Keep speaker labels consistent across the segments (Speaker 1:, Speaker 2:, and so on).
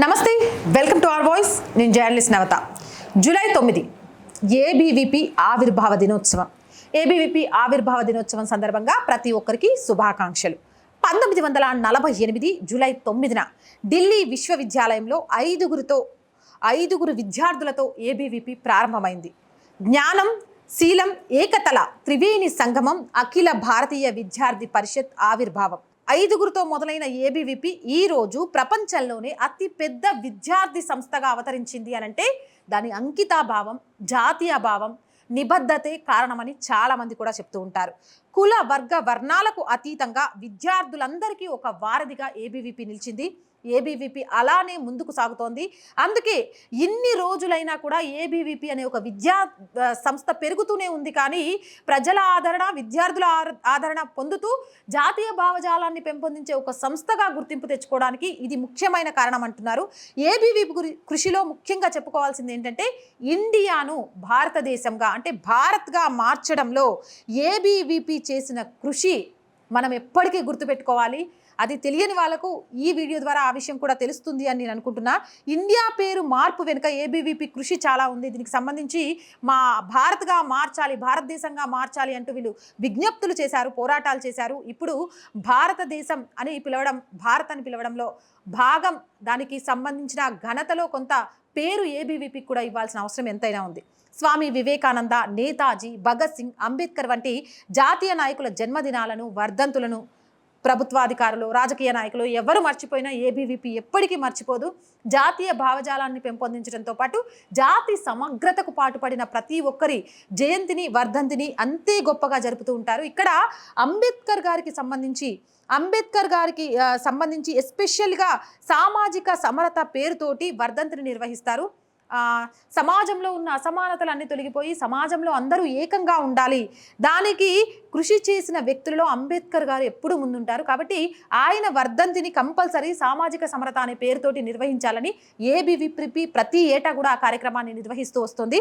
Speaker 1: నమస్తే welcome to our voice. నేను journalist Navata. July తొమ్మిది ఏబీవీపీ ఆవిర్భావ దినోత్సవం. ఏబీవీపీ ఆవిర్భావ దినోత్సవం సందర్భంగా ప్రతి ఒక్కరికి శుభాకాంక్షలు. పంతొమ్మిది వందల నలభై ఎనిమిది జూలై తొమ్మిదిన ఢిల్లీ విశ్వవిద్యాలయంలో ఐదుగురితో ఐదుగురు విద్యార్థులతో ఏబీవీపీ ప్రారంభమైంది. జ్ఞానం శీలం ఏకతల త్రివేణి సంగమం అఖిల భారతీయ విద్యార్థి పరిషత్ ఆవిర్భావం. ఐదుగురితో మొదలైన ఏబీవీపీ ఈ రోజు ప్రపంచంలోనే అతి పెద్ద విద్యార్థి సంస్థగా అవతరించింది అనంటే దాని అంకితాభావం జాతీయ భావం నిబద్ధతే కారణమని చాలామంది కూడా చెప్తూ ఉంటారు. కుల వర్గ వర్ణాలకు అతీతంగా విద్యార్థులందరికీ ఒక వారధిగా ఏబీవీపీ నిలిచింది. ఏబీవీపీ అలానే ముందుకు సాగుతోంది. అందుకే ఇన్ని రోజులైనా కూడా ఏబీవీపీ అనే ఒక విద్యా సంస్థ పెరుగుతూనే ఉంది. కానీ ప్రజల ఆదరణ విద్యార్థుల ఆదరణ పొందుతూ జాతీయ భావజాలాన్ని పెంపొందించే ఒక సంస్థగా గుర్తింపు తెచ్చుకోవడానికి ఇది ముఖ్యమైన కారణం అంటున్నారు. ఏబీవీపీ కృషిలో ముఖ్యంగా చెప్పుకోవాల్సింది ఏంటంటే ఇండియాను భారతదేశంగా అంటే భారత్గా మార్చడంలో ఏబీవీపీ చేసిన కృషి మనం ఎప్పటికీ గుర్తుపెట్టుకోవాలి. అది తెలియని వాళ్ళకు ఈ వీడియో ద్వారా ఆ విషయం కూడా తెలుస్తుంది అని నేను అనుకుంటున్నా. ఇండియా పేరు మార్పు వెనుక ఏబీవీపీ కృషి చాలా ఉంది. దీనికి సంబంధించి మా భారత్గా మార్చాలి భారతదేశంగా మార్చాలి అంటూ వీళ్ళు విజ్ఞప్తులు చేశారు పోరాటాలు చేశారు. ఇప్పుడు భారతదేశం అని పిలవడం భారత్ అని పిలవడంలో భాగం దానికి సంబంధించిన ఘనతలో కొంత పేరు ఏబీవీపీకి కూడా ఇవ్వాల్సిన అవసరం ఎంతైనా ఉంది. స్వామి వివేకానంద నేతాజీ భగత్ సింగ్ అంబేద్కర్ వంటి జాతీయ నాయకుల జన్మదినాలను వర్ధంతులను ప్రభుత్వాధికారులు రాజకీయ నాయకులు ఎవరు మర్చిపోయినా ఏబీవీపీ ఎప్పటికీ మర్చిపోదు. జాతీయ భావజాలాన్ని పెంపొందించడంతో పాటు జాతి సమగ్రతకు పాటుపడిన ప్రతి ఒక్కరి జయంతిని వర్ధంతిని అంతే గొప్పగా జరుపుతూ ఉంటారు. ఇక్కడ అంబేద్కర్ గారికి సంబంధించి అంబేద్కర్ గారికి సంబంధించి ఎస్పెషల్గా సామాజిక సమరత పేరుతోటి వర్ధంతిని నిర్వహిస్తారు. సమాజంలో ఉన్న అసమానతలన్నీ తొలగిపోయి సమాజంలో అందరూ ఏకంగా ఉండాలి. దానికి కృషి చేసిన వ్యక్తులలో అంబేద్కర్ గారు ఎప్పుడు ముందుంటారు. కాబట్టి ఆయన వర్ధంతిని కంపల్సరీ సామాజిక సమరత అనే పేరుతోటి నిర్వహించాలని ఏబీవీపీ ప్రతి ఏటా కూడా ఆ కార్యక్రమాన్ని నిర్వహిస్తూ వస్తుంది.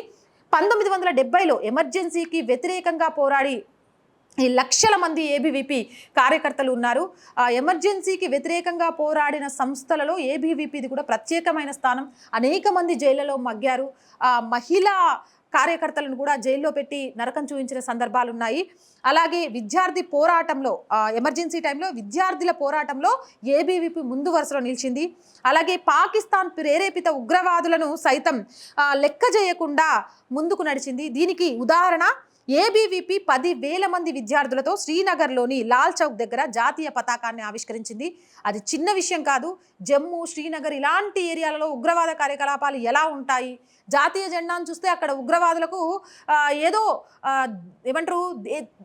Speaker 1: పంతొమ్మిది వందల డెబ్బైలో ఎమర్జెన్సీకి వ్యతిరేకంగా పోరాడి ఈ లక్షల మంది ఏబీవీపీ కార్యకర్తలు ఉన్నారు. ఎమర్జెన్సీకి వ్యతిరేకంగా పోరాడిన సంస్థలలో ఏబీవీపీది కూడా ప్రత్యేకమైన స్థానం. అనేక మంది జైళ్ళలో మగ్గారు. మహిళా కార్యకర్తలను కూడా జైల్లో పెట్టి నరకం చూపించిన సందర్భాలు ఉన్నాయి అలాగే విద్యార్థి పోరాటంలో ఎమర్జెన్సీ టైంలో విద్యార్థుల పోరాటంలో ఏబీవీపీ ముందు వరుసలో నిలిచింది. అలాగే పాకిస్తాన్ ప్రేరేపిత ఉగ్రవాదులను సైతం లెక్క చేయకుండా ముందుకు నడిచింది. దీనికి ఉదాహరణ ఏబీవీపీ పది వేల మంది విద్యార్థులతో శ్రీనగర్లోని లాల్ చౌక్ దగ్గర జాతీయ పతాకాన్ని ఆవిష్కరించింది. అది చిన్న విషయం కాదు. జమ్మూ శ్రీనగర్ ఇలాంటి ఏరియాలలో ఉగ్రవాద కార్యకలాపాలు ఎలా ఉంటాయి? జాతీయ జెండాను చూస్తే అక్కడ ఉగ్రవాదులకు ఏదో ఏమంటారు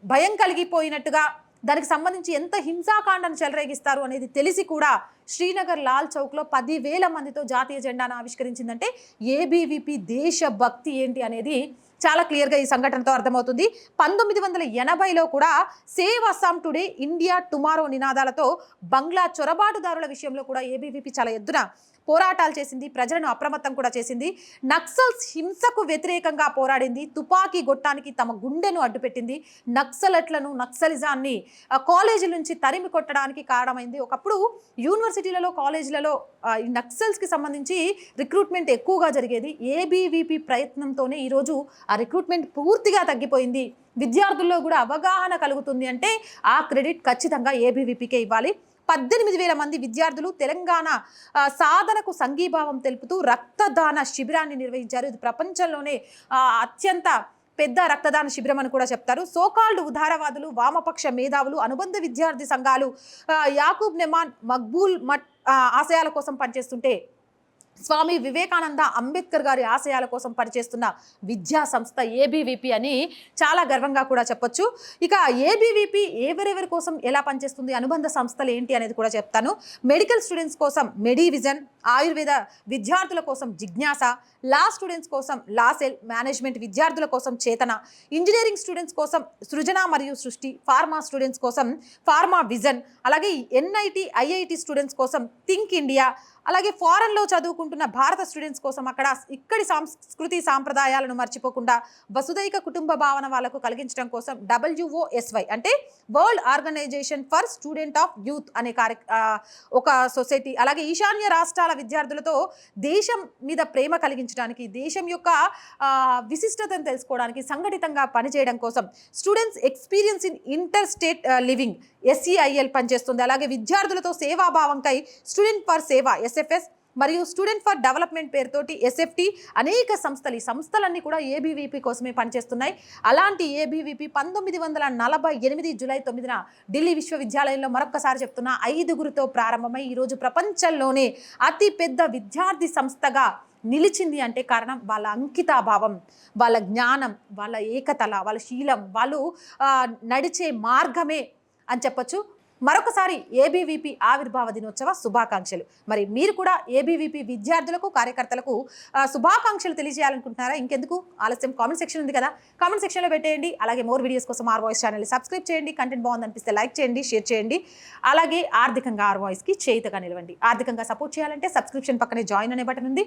Speaker 1: భయం కలిగిపోయినట్టుగా దానికి సంబంధించి ఎంత హింసాకాండను చెలరేగిస్తారు అనేది తెలిసి కూడా శ్రీనగర్ లాల్ చౌక్లో పదివేల మందితో జాతీయ జెండాను ఆవిష్కరించిందంటే ఏబీవీపీ దేశభక్తి ఏంటి అనేది చాలా క్లియర్గా ఈ సంఘటనతో అర్థమవుతుంది. పంతొమ్మిది వందల ఎనభైలో కూడా save Assam today India tomorrow నినాదాలతో బంగ్లా చొరబాటుదారుల విషయంలో కూడా ఏబీవీపీ చాలా ఎద్దున పోరాటాలు చేసింది ప్రజలను అప్రమత్తం కూడా చేసింది. నక్సల్స్ హింసకు వ్యతిరేకంగా పోరాడింది. తుపాకీ గొట్టానికి తమ గుండెను అడ్డుపెట్టింది. నక్సలట్లను నక్సలిజాన్ని ఆ, కాలేజీల నుంచి తరిమి కొట్టడానికి కారణమైంది. ఒకప్పుడు యూనివర్సిటీలలో కాలేజీలలో ఈ నక్సల్స్కి సంబంధించి రిక్రూట్మెంట్ ఎక్కువగా జరిగేది. ఏబీవీపీ ప్రయత్నంతోనే ఈరోజు ఆ రిక్రూట్మెంట్ పూర్తిగా తగ్గిపోయింది. విద్యార్థుల్లో కూడా అవగాహన కలుగుతుంది అంటే ఆ క్రెడిట్ ఖచ్చితంగా ఏబీవీపీకే ఇవ్వాలి. పద్దెనిమిది వేల మంది విద్యార్థులు తెలంగాణ సాధనకు సంఘీభావం తెలుపుతూ రక్తదాన శిబిరాన్ని నిర్వహించారు. ఇది ప్రపంచంలోనే అత్యంత పెద్ద రక్తదాన శిబిరం అని కూడా చెప్తారు. సోకాల్డ్ ఉదారవాదులు వామపక్ష మేధావులు అనుబంధ విద్యార్థి సంఘాలు యాకూబ్ నెమాన్ మక్బూల్ మట్ ఆశయాల కోసం పనిచేస్తుంటే స్వామి వివేకానంద అంబేద్కర్ గారి ఆశయాల కోసం పనిచేస్తున్న విద్యా సంస్థ ఏబీవీపీ అని చాలా గర్వంగా కూడా చెప్పొచ్చు. ఇక ఏబీవీపీ ఎవరెవరి కోసం ఎలా పనిచేస్తుంది అనుబంధ సంస్థలు ఏంటి అనేది కూడా చెప్తాను. మెడికల్ స్టూడెంట్స్ కోసం మెడివిజన్ ఆయుర్వేద విద్యార్థుల కోసం జిజ్ఞాస లా స్టూడెంట్స్ కోసం లాసెల్ మేనేజ్మెంట్ విద్యార్థుల కోసం చేతన ఇంజనీరింగ్ స్టూడెంట్స్ కోసం సృజన మరియు సృష్టి ఫార్మా స్టూడెంట్స్ కోసం ఫార్మా విజన్ అలాగే ఎన్ఐటి ఐఐటి స్టూడెంట్స్ కోసం థింక్ ఇండియా అలాగే ఫారెన్లో చదువుకుంటున్న భారత స్టూడెంట్స్ కోసం అక్కడ ఇక్కడి సంస్కృతి సాంప్రదాయాలను మర్చిపోకుండా వసుదైక కుటుంబ భావన వాళ్ళకు కలిగించడం కోసం డబ్ల్యూఓఎస్వై అంటే world organization for student of youth అనే కార్య ఒక సొసైటీ అలాగే ఈశాన్య రాష్ట్రాల విద్యార్థులతో దేశం మీద ప్రేమ కలిగించడానికి దేశం యొక్క విశిష్టతను తెలుసుకోవడానికి సంఘటితంగా పనిచేయడం కోసం students experience in inter state living SCIL పనిచేస్తుంది. అలాగే విద్యార్థులతో సేవాభావంకై స్టూడెంట్ ఫర్ సేవ ఎస్ఎఫ్ఎస్ మరియు స్టూడెంట్ ఫర్ డెవలప్మెంట్ పేరుతోటి ఎస్ఎఫ్టీ అనేక సంస్థలు ఈ సంస్థలన్నీ కూడా ఏబీవీపీ కోసమే పనిచేస్తున్నాయి. అలాంటి ఏబీవీపీ పంతొమ్మిది వందల నలభై ఎనిమిది జూలై తొమ్మిదిన ఢిల్లీ విశ్వవిద్యాలయంలో మరొకసారి చెప్తున్న ఐదుగురితో ప్రారంభమై ఈరోజు ప్రపంచంలోనే అతి పెద్ద విద్యార్థి సంస్థగా నిలిచింది అంటే కారణం వాళ్ళ అంకితాభావం వాళ్ళ జ్ఞానం వాళ్ళ ఏకతల వాళ్ళ శీలం వాళ్ళు నడిచే మార్గమే అని చెప్పొచ్చు. మరొకసారి ఏబీవీపీ ఆవిర్భావ దినోత్సవ శుభాకాంక్షలు. మరి మీరు కూడా ఏబీవీపీ విద్యార్థులకు కార్యకర్తలకు శుభాకాంక్షలు తెలియజేయాలనుకుంటున్నారా? ఇంకెందుకు? ఆలస్యం. కామెంట్ సెక్షన్ ఉంది కదా. కామెంట్ సెక్షన్లో పెట్టేయండి. అలాగే మోర్ వీడియోస్ కోసం ఆర్ వాయిస్ ఛానల్ సబ్స్క్రైబ్ చేయండి. కంటెంట్ బాగుంది అనిపిస్తే లైక్ చేయండి షేర్ చేయండి. అలాగే ఆర్థికంగా ఆర్ వాయిస్కి చేయితగా నిలవండి. ఆర్థికంగా సపోర్ట్ చేయాలంటే సబ్స్క్రిప్షన్ పక్కనే జాయిన్ అనే బటన్ ఉంది.